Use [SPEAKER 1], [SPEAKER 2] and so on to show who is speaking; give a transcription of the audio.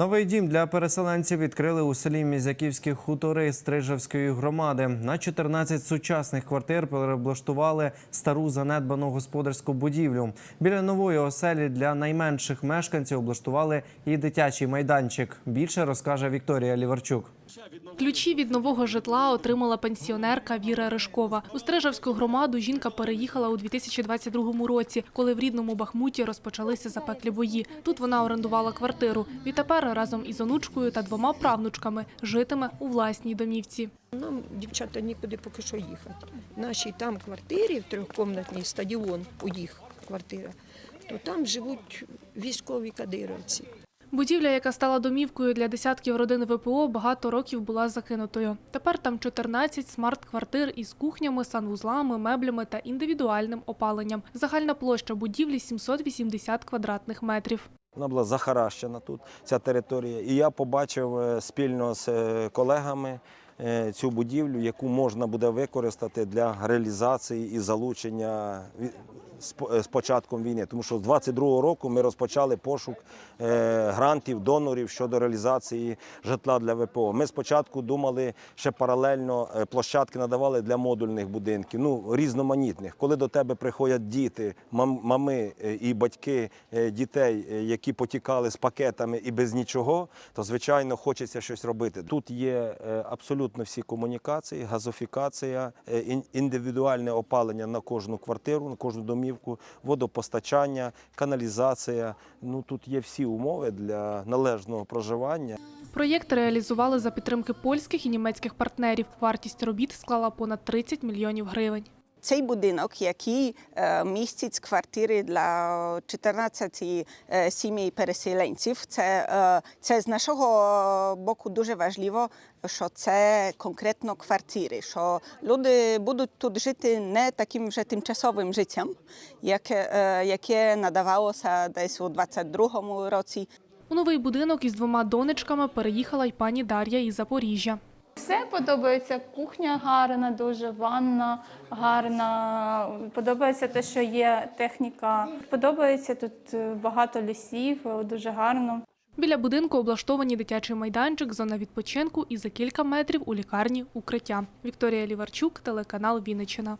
[SPEAKER 1] Новий дім для переселенців відкрили у селі Мізяківські хутори Стрижевської громади. На 14 сучасних квартир переоблаштували стару занедбану господарську будівлю. Біля нової оселі для найменших мешканців облаштували і дитячий майданчик. Більше розкаже Вікторія Ліварчук.
[SPEAKER 2] Ключі від нового житла отримала пенсіонерка Віра Ришкова. У Стрижавську громаду жінка переїхала у 2022 році, коли в рідному Бахмуті розпочалися запеклі бої. Тут вона орендувала квартиру. Відтепер разом із онучкою та двома правнучками житиме у власній домівці.
[SPEAKER 3] Нам, дівчата, нікуди поки що їхати. В нашій там квартирі, в трьохкомнатній стадіон у їх квартира, то там живуть військові кадировці.
[SPEAKER 2] Будівля, яка стала домівкою для десятків родин ВПО, багато років була закинутою. Тепер там 14 смарт-квартир із кухнями, санвузлами, меблями та індивідуальним опаленням. Загальна площа будівлі 780 квадратних метрів.
[SPEAKER 4] Вона була захаращена тут, ця територія. І я побачив е, спільно з е, колегами е, цю будівлю, яку можна буде використати для реалізації і залучення е, з початком війни. Тому що з 22-го року ми розпочали пошук е, грантів, донорів щодо реалізації житла для ВПО. Ми спочатку думали, ще паралельно е, площадки надавали для модульних будинків, ну різноманітних. Коли до тебе приходять діти, мами і батьки дітей, які потікали з пакетами і без нічого, то звичайно хочеться щось робити. Тут є абсолютно всі комунікації, газофікація, індивідуальне опалення на кожну квартиру, на кожну домівку, водопостачання, каналізація. Ну тут є всі умови для належного проживання.
[SPEAKER 2] Проєкт реалізували за підтримки польських і німецьких партнерів. Вартість робіт склала понад 30 мільйонів гривень.
[SPEAKER 5] Цей будинок, який е, містить квартири для 14 е, сімей переселенців, це, е, це з нашого боку дуже важливо, що це конкретно квартири, що люди будуть тут жити не таким вже тимчасовим життям, яке, яке надавалося десь у 22-му році.
[SPEAKER 2] У новий будинок із двома донечками переїхала й пані Дар'я із Запоріжжя.
[SPEAKER 6] Все подобається. Кухня гарна, дуже ванна гарна. Подобається те, що є техніка. Подобається тут е, багато лісів, е, дуже гарно.
[SPEAKER 2] Біля будинку облаштовані дитячий майданчик, зона відпочинку і за кілька метрів у лікарні укриття. Вікторія Ліварчук, телеканал Вінниччина.